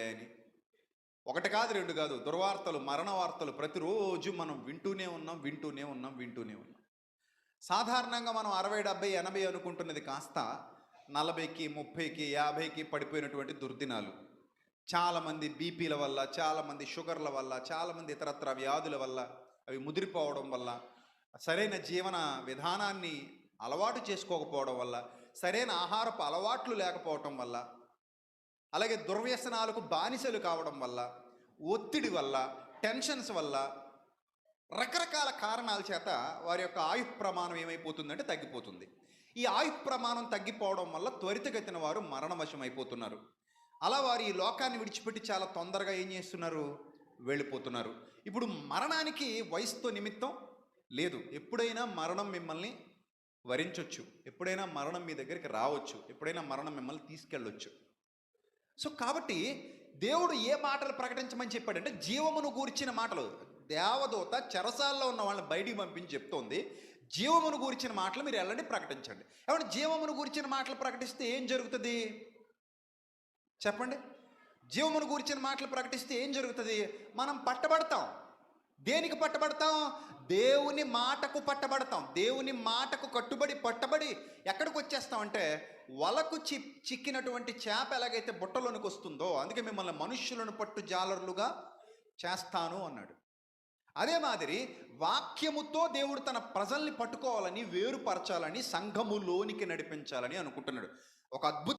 అని ఒకటి కాదు రెండు కాదు దుర్వార్తలు మరణ వార్తలు ప్రతిరోజు మనం వింటూనే ఉన్నాం వింటూనే ఉన్నాం వింటూనే ఉన్నాం. సాధారణంగా మనం అరవై డెబ్బై ఎనభై అనుకుంటున్నది కాస్త నలభైకి ముప్పైకి యాభైకి పడిపోయినటువంటి దుర్దినాలు. చాలామంది బీపీల వల్ల చాలామంది షుగర్ల వల్ల చాలామంది ఇతరత్ర వ్యాధుల వల్ల అవి ముదిరిపోవడం వల్ల సరైన జీవన విధానాన్ని అలవాటు చేసుకోకపోవడం వల్ల సరైన ఆహారపు అలవాట్లు లేకపోవటం వల్ల అలాగే దుర్వ్యసనాలకు బానిసలు కావడం వల్ల ఒత్తిడి వల్ల టెన్షన్స్ వల్ల రకరకాల కారణాల చేత వారి యొక్క ఆయుష్ ప్రమాణం ఏమైపోతుందంటే తగ్గిపోతుంది. ఈ ఆయుష్ ప్రమాణం తగ్గిపోవడం వల్ల త్వరితగతిన వారు మరణవశం అయిపోతున్నారు అలా వారు ఈ లోకాన్ని విడిచిపెట్టి చాలా తొందరగా ఏం చేస్తున్నారు? వెళ్ళిపోతున్నారు. ఇప్పుడు మరణానికి వయసుతో నిమిత్తం లేదు. ఎప్పుడైనా మరణం మిమ్మల్ని వరించవచ్చు ఎప్పుడైనా మరణం మీ దగ్గరికి రావచ్చు. ఎప్పుడైనా మరణం మిమ్మల్ని తీసుకెళ్ళొచ్చు. సో కాబట్టి దేవుడు ఏ మాటలు ప్రకటించమని చెప్పాడంటే జీవమును గూర్చిన మాటలు. దేవదూత చెరసాల్లో ఉన్న వాళ్ళని బయటికి పంపించి చెప్తోంది. జీవమును గూర్చిన మాటలు మీరు వెళ్ళండి ప్రకటించండి. ఏమంటే జీవమును గూర్చిన మాటలు ప్రకటిస్తే ఏం జరుగుతుంది? చెప్పండి. జీవమును గూర్చిన మాటలు ప్రకటిస్తే ఏం జరుగుతుంది? మనం పట్టబడతాం. దేనికి పట్టబడతాం? దేవుని మాటకు పట్టబడతాం. దేవుని మాటకు కట్టుబడి పట్టబడి ఎక్కడికి వచ్చేస్తాం అంటే వలకు చి చిక్కినటువంటి చేప ఎలాగైతే బుట్టలోనికి వస్తుందో అందుకే మిమ్మల్ని మనుష్యులను పట్టు జాలరులుగా చేస్తాను అన్నాడు. అదే మాదిరి వాక్యముతో దేవుడు తన ప్రజల్ని పట్టుకోవాలని వేరుపరచాలని సంఘములోనికి నడిపించాలని అనుకుంటున్నాడు. ఒక అద్భుత